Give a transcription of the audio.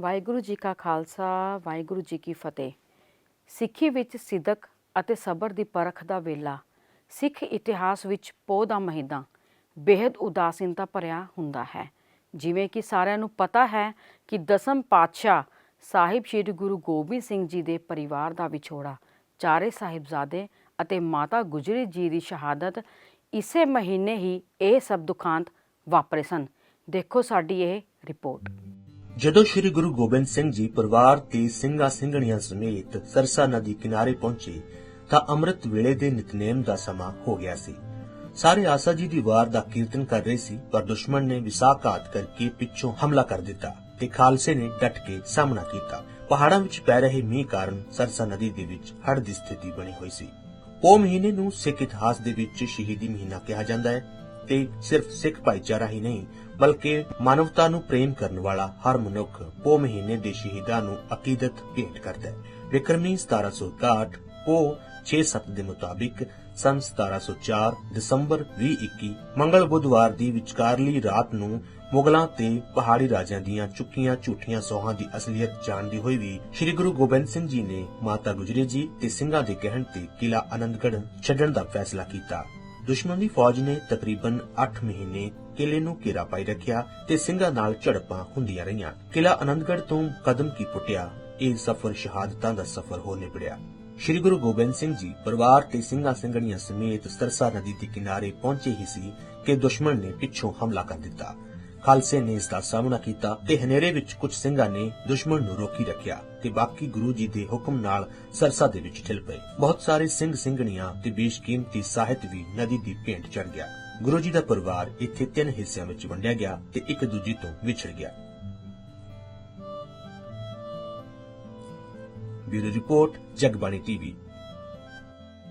ਵਾਹਿਗੁਰੂ ਜੀ ਕਾ ਖਾਲਸਾ, ਵਾਹਿਗੁਰੂ ਜੀ ਕੀ ਫਤਿਹ। ਸਿੱਖੀ ਵਿੱਚ ਸਿਦਕ ਅਤੇ ਸਬਰ ਦੀ ਪਰਖ ਦਾ ਵੇਲਾ। ਸਿੱਖ ਇਤਿਹਾਸ ਵਿੱਚ ਪੋਹ ਦਾ ਮਹੀਨਾ ਬੇहद ਉਦਾਸੀਨਤਾ ਭਰਿਆ ਹੁੰਦਾ ਹੈ। ਜਿਵੇਂ ਕਿ ਸਾਰਿਆਂ ਨੂੰ ਪਤਾ ਹੈ ਕਿ ਦਸਮ ਪਾਤਸ਼ਾਹ ਸਾਹਿਬ ਸ੍ਰੀ ਗੁਰੂ ਗੋਬਿੰਦ ਸਿੰਘ ਜੀ ਦੇ ਪਰਿਵਾਰ ਦਾ ਵਿਛੋੜਾ, ਚਾਰੇ ਸਾਹਿਬਜ਼ਾਦੇ ਅਤੇ ਮਾਤਾ ਗੁਜਰੀ ਜੀ ਦੀ ਸ਼ਹਾਦਤ, ਇਸੇ ਮਹੀਨੇ ਹੀ ਇਹ ਸਭ ਦੁਖਾਂਤ ਵਾਪਰੇ ਸਨ। ਦੇਖੋ ਸਾਡੀ ਇਹ ਰਿਪੋਰਟ। ਜਦੋਂ ਸ੍ਰੀ ਗੁਰੂ ਗੋਬਿੰਦ ਸਿੰਘ ਜੀ ਪਰਿਵਾਰ ਤੇ ਸਿੰਘਾਂ ਸਿੰਘਣੀਆਂ ਸਮੇਤ ਸਰਸਾ ਨਦੀ ਕਿਨਾਰੇ ਪਹੁੰਚੇ, ਤਾਂ ਅੰਮ੍ਰਿਤ ਵੇਲੇ ਦੇ ਨਿਤਨੇਮ ਦਾ ਸਮਾਂ ਹੋ ਗਿਆ ਸੀ। ਸਾਰੇ ਆਸਾ ਜੀ ਦੀ ਵਾਰ ਦਾ ਕੀਰਤਨ ਕਰ ਰਹੇ ਸੀ, ਪਰ ਦੁਸ਼ਮਣ ਨੇ ਵਿਸਾਖਾਤ ਕਰਕੇ ਪਿੱਛੋਂ ਹਮਲਾ ਕਰ ਦਿੱਤਾ ਤੇ ਖਾਲਸੇ ਨੇ ਡਟ ਕੇ ਸਾਹਮਣਾ ਕੀਤਾ। ਪਹਾੜਾਂ ਵਿੱਚ ਪੈ ਰਹੇ ਮੀਂਹ ਕਾਰਨ ਸਰਸਾ ਨਦੀ ਦੇ ਵਿੱਚ ਹੜ੍ਹ ਦੀ ਸਥਿਤੀ ਬਣੀ ਹੋਈ ਸੀ। ਉਹ ਮਹੀਨੇ ਨੂੰ ਸਿੱਖ ਇਤਿਹਾਸ ਦੇ ਵਿੱਚ ਸ਼ਹੀਦੀ ਮਹੀਨਾ ਕਿਹਾ ਜਾਂਦਾ ਹੈ। ਤੇ ਸਿਰਫ ਸਿੱਖ ਭਾਈਚਾਰਾ ਹੀ ਨਹੀਂ, ਬਲਕਿ ਮਾਨਵਤਾ ਨੂੰ ਪ੍ਰੇਮ ਕਰਨ ਵਾਲਾ ਹਰ ਮਨੁੱਖ ਪੋ ਮਹੀਨੇ ਦੇ ਸ਼ਹੀਦਾਂ ਨੂੰ ਅਕੀਦਤ ਭੇਟ ਕਰਦਾ ਹੈ। ਵਿਕਰਮੀ 1761 ਪੋ 6-7 ਦੇ ਮੁਤਾਬਿਕ ਸਨ 1704 ਦਸੰਬਰ 2021 ਮੰਗਲ ਬੁੱਧਵਾਰ ਦੀ ਵਿਚਕਾਰਲੀ ਰਾਤ ਨੂੰ ਮੁਗਲਾਂ ਤੇ ਪਹਾੜੀ ਰਾਜਿਆਂ ਦੀਆਂ ਚੁੱਕੀਆਂ ਝੂਠੀਆਂ ਸੋਹਾਂ ਦੀ ਅਸਲੀਅਤ ਜਾਣਦੀ ਹੋਈ ਵੀ ਸ੍ਰੀ ਗੁਰੂ ਗੋਬਿੰਦ ਸਿੰਘ ਜੀ ਨੇ ਮਾਤਾ ਗੁਜਰੀ ਜੀ ਤੇ ਸਿੰਘਾਂ ਦੇ ਕਹਿਣ ਤੇ ਕਿਲਾ ਆਨੰਦਗੜ੍ਹ ਛੱਡਣ ਦਾ ਫੈਸਲਾ ਕੀਤਾ। ਦੁਸ਼ਮਣ ਦੀ ਫੌਜ ਨੇ ਤਕਰੀਬਨ 8 ਮਹੀਨੇ ਕਿਲੇ ਨੂੰ ਘੇਰਾ ਪਾਈ ਰੱਖਿਆ ਤੇ ਸਿੰਘਾਂ ਨਾਲ ਝੜਪਾਂ ਹੁੰਦੀਆਂ ਰਹੀਆਂ। ਕਿਲਾ ਆਨੰਦਗੜ੍ਹ ਤੋਂ ਕਦਮ ਕੀ ਪੁੱਟਿਆ, ਇਹ ਸਫ਼ਰ ਸ਼ਹਾਦਤਾਂ ਦਾ ਸਫ਼ਰ ਹੋ ਨਿਬੜਿਆ। ਸ਼੍ਰੀ ਗੁਰੂ ਗੋਬਿੰਦ ਸਿੰਘ ਜੀ ਪਰਿਵਾਰ ਤੇ ਸਿੰਘਾਂ ਸਿੰਘਣੀਆਂ ਸਮੇਤ ਸਰਸਾ ਨਦੀ ਦੇ ਕਿਨਾਰੇ ਪਹੁੰਚੇ ਹੀ ਸੀ ਕਿ ਦੁਸ਼ਮਣ ਨੇ ਪਿੱਛੋਂ ਹਮਲਾ ਕਰ ਦਿੱਤਾ। ਖਾਲਸੇ ਨੇ ਇਸ ਦਾ ਸਾਹਮਣਾ ਕੀਤਾ ਤੇ ਹਨੇਰੇ ਵਿੱਚ ਕੁਝ ਸਿੰਘਾਂ ਨੇ ਦੁਸ਼ਮਣ ਨੂੰ ਰੋਕੀ ਰੱਖਿਆ ਤੇ ਬਾਕੀ ਗੁਰੂ ਜੀ ਦੇ ਹੁਕਮ ਨਾਲ ਸਰਸਾ ਦੇ ਵਿੱਚ ਠਿਲ ਪਏ। ਬਹੁਤ ਸਾਰੇ ਸਿੰਘ ਸਿੰਘਣੀਆਂ ਤੇ ਬੇਸ਼ਕੀਮਤੀ ਸਾਹਿਤ ਵੀ ਨਦੀ ਦੀ ਭੇਂਟ ਚੜ ਗਿਆ। ਗੁਰੂ ਜੀ ਦਾ ਪਰਿਵਾਰ ਇੱਥੇ ਤਿੰਨ ਹਿੱਸਿਆਂ ਵਿੱਚ ਵੰਡਿਆ ਗਿਆ ਤੇ ਇੱਕ ਦੂਜੀ ਤੋਂ ਵਿਛੜ ਗਿਆ। Bureau report, Jagbani TV.